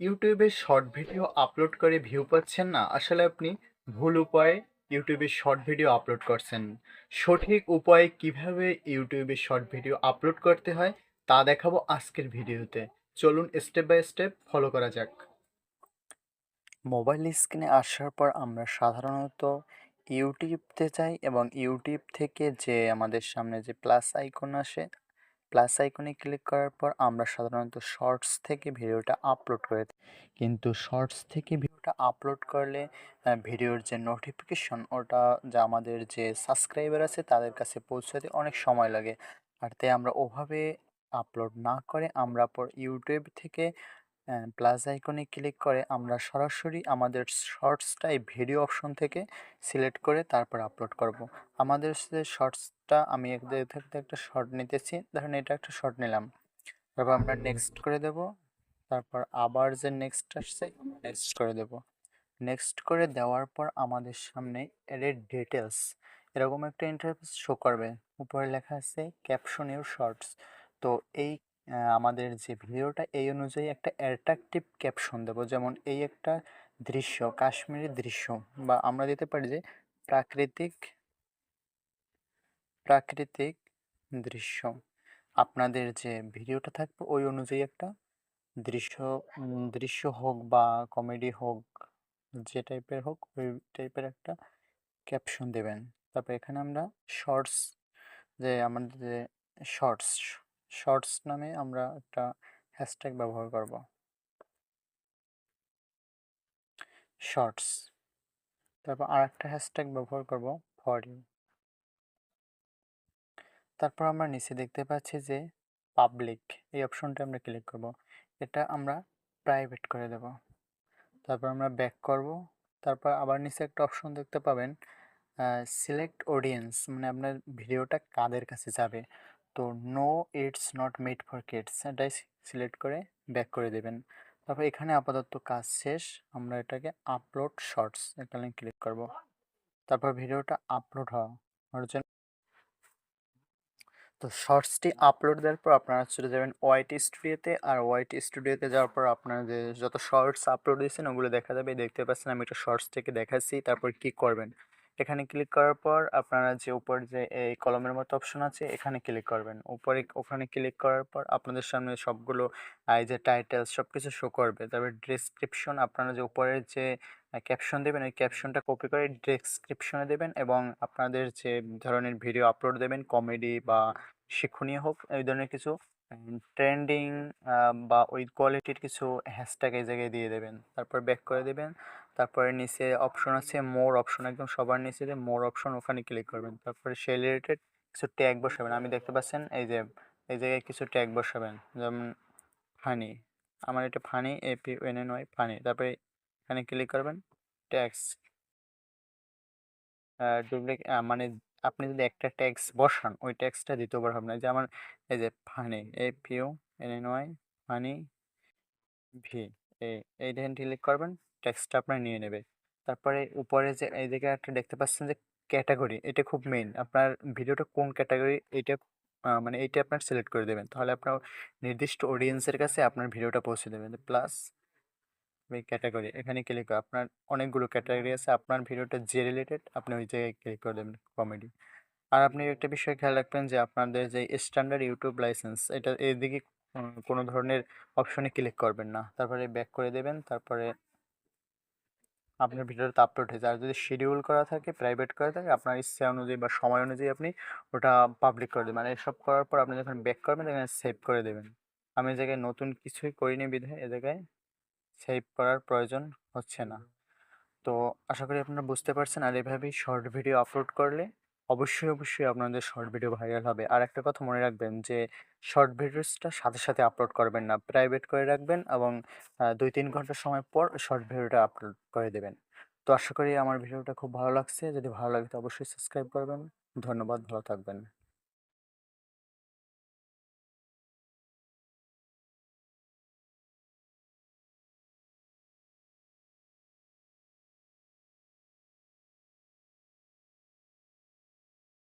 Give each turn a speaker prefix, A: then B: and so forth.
A: ইউটিউবে short video upload করে view পাচ্ছেন না? আসলে আপনি ভুল উপায়ে ইউটিউবে শর্ট ভিডিও আপলোড করছেন। সঠিক উপায়ে কীভাবে ইউটিউবে শর্ট ভিডিও আপলোড করতে হয় তা দেখাবো আজকের ভিডিওতে। চলুন স্টেপ বাই স্টেপ ফলো করা যাক। মোবাইল স্ক্রিনে আসার পর আমরা সাধারণত ইউটিউবতে যাই এবং ইউটিউব থেকে যে আমাদের সামনে যে প্লাস আইকন আসে প্লাস আইকনে ক্লিক করার পর আমরা সাধারণত শর্টস থেকে ভিডিওটা আপলোড করে কিন্তু শর্টস থেকে ভিডিওটা আপলোড করলে ভিডিওর যে নোটিফিকেশন ওটা যা আমাদের যে সাবস্ক্রাইবার আছে, তাদের কাছে পৌঁছাতে অনেক সময় লাগে। আর তাই আমরা ওভাবে আপলোড না করে আমরা পর ইউটিউব থেকে প্লাস আইকনে ক্লিক করে আমরা সরাসরি আমাদের শর্টসটাই ভিডিও অপশন থেকে সিলেক্ট করে তারপর আপলোড করব। আমাদের যে শর্টসটা আমি থেকে একটা শর্ট নিতেছি, ধরেন এটা একটা শর্ট নিলাম। তারপর আমরা নেক্সট করে দেব, তারপর আবার যে নেক্সট আসছে, নেক্সট করে দেব। নেক্সট করে দেওয়ার পর আমাদের সামনে এর ডিটেলস এরকম একটা ইন্টারফেস শো করবে। উপরে লেখা আছে ক্যাপশন ইউর শর্টস তো এই আমাদের যে ভিডিওটা, এই অনুযায়ী একটা অ্যাট্রাকটিভ ক্যাপশন দেবো। যেমন এই একটা দৃশ্য কাশ্মীরের দৃশ্য বা আমরা দিতে পারি যে প্রাকৃতিক প্রাকৃতিক দৃশ্য। আপনাদের যে ভিডিওটা থাকবে, ওই অনুযায়ী একটা দৃশ্য দৃশ্য হোক বা কমেডি হোক, যে টাইপের হোক, ওই টাইপের একটা ক্যাপশন দেবেন। তারপর এখানে আমরা শর্টস যে আমাদের যে শর্টস শর্টস নামে আমরা একটা হ্যাশট্যাগ ব্যবহার করব। শর্টস তারপর আর একটা হ্যাশট্যাগ ব্যবহার করব ফর ইউ তারপর আমরা নিচে দেখতে পাচ্ছি যে পাবলিক এই অপশনটা আমরা ক্লিক করব। এটা আমরা প্রাইভেট করে দেব। তারপর আমরা ব্যাক করব। তারপর আবার নিচে একটা অপশন দেখতে পাবেন সিলেক্ট অডিয়েন্স মানে আপনার ভিডিওটা কাদের কাছে যাবে? তো no it's not made for kids এটাই সিলেক্ট করে ব্যাক করে দেবেন। তারপর এখানে আপাতত কাজ শেষ, আমরা এটাকে আপলোড শর্টস এখানে ক্লিক করব। তারপর ভিডিওটা আপলোড হওয়ার জন্য তো শর্টসটি আপলোড দেওয়ার পর আপনারা চলে যাবেন ওয়াইটি স্টুডিওতে আর ওয়াইটি স্টুডিওতে যাওয়ার পর আপনারা যে যত শর্টস আপলোড দিয়েছেন, ওগুলো দেখা যাবে, দেখতে পাচ্ছেন আমি একটা শর্টস থেকে দেখাচ্ছি, তারপর কি করবেন? এখানে ক্লিক করার পর আপনারা যে উপর যে এই কলমের মতো অপশন আছে, এখানে ক্লিক করবেন। উপরে, ওখানে ক্লিক করার পর আপনাদের সামনে সবগুলো এই যে টাইটেল সব কিছু শো করবে। তারপর ডিসক্রিপশন আপনারা যে উপরের যে ক্যাপশন দেবেন, ওই ক্যাপশনটা কপি করে ডেসক্রিপশনে দেবেন এবং আপনাদের যে ধরনের ভিডিও আপলোড দেবেন কমেডি বা শিক্ষণীয় হোক, এই ধরনের কিছু ট্রেন্ডিং বা ওই কোয়ালিটির কিছু হ্যাশট্যাগ এই জায়গায় দিয়ে দেবেন। তারপর ব্যাক করে দেবেন। তারপরে নিচে অপশন আছে মোর অপশন একদম সবার নিচে যে মোর অপশন ওখানে ক্লিক করবেন। তারপরে সেই রিলেটেড কিছু ট্যাগ বসাবেন। আমি দেখতে পাচ্ছেন এই যে, এই জায়গায় কিছু ট্যাগ বসাবেন। যেমন ফানি আমার এটা ফানি এপি এন এন ওয়াই ফানি তারপরে এখানে ক্লিক করবেন ট্যাক্স ডুপ্লিকেট মানে আপনি যদি একটা ট্যাক্স বসান, ওই ট্যাক্সটা দ্বিতীয়বার হবে না। যে আমার এই যে funny F U N N Y funny V এই দেখেন ক্লিক করবেন ট্যাক্সটা আপনার নিয়ে নেবে। তারপরে উপরে যে এই দিকে একটা দেখতে পাচ্ছেন যে ক্যাটাগরি এটা খুব মেইন আপনার ভিডিওটা কোন ক্যাটাগরি এটা মানে এইটা আপনার সিলেক্ট করে দেবেন। তাহলে আপনার নির্দিষ্ট অডিয়েন্সের কাছে আপনার ভিডিওটা পৌঁছে দেবেন প্লাস ক্যাটাগরি এখানে ক্লিক করে। আপনার অনেকগুলো ক্যাটাগরি আছে আপনার ভিডিওটা যে রিলেটেড আপনি ওই জায়গায় ক্লিক করে দেবেন কমেডি আর আপনি একটা বিষয় খেয়াল রাখবেন যে আপনাদের যে স্ট্যান্ডার্ড ইউটিউব লাইসেন্স এটা এদিকে কোনো ধরনের অপশনে ক্লিক করবেন না। তারপরে ব্যাক করে দেবেন তারপরে আপনার ভিডিওটা আপলোড হয়েছে আর যদি শিডিউল করা থাকে প্রাইভেট করা থাকে আপনার ইচ্ছা অনুযায়ী বা সময় অনুযায়ী আপনি ওটা পাবলিক করে দেবেন। মানে এসব করার পর আপনি যখন ব্যাক করবেন তখন সেভ করে দেবেন। আমি এই জায়গায় নতুন কিছুই করিনি বিধায় এ জায়গায় সেভ করার প্রয়োজন হচ্ছে না। তো আশা করি আপনারা বুঝতে পারছেন। আর এভাবেই শর্ট ভিডিও আপলোড করলে অবশ্যই অবশ্যই আপনাদের শর্ট ভিডিও ভাইরাল হবে। আর একটা কথা মনে রাখবেন যে শর্ট ভিডিওসটা সাথে সাথে আপলোড করবেন না। প্রাইভেট করে রাখবেন এবং দুই তিন ঘণ্টা সময় পর শর্ট ভিডিওটা আপলোড করে দেবেন। তো আশা করি আমার ভিডিওটা খুব ভালো লাগছে। যদি ভালো লাগে তো অবশ্যই সাবস্ক্রাইব করবেন। ধন্যবাদ, ভালো থাকবেন।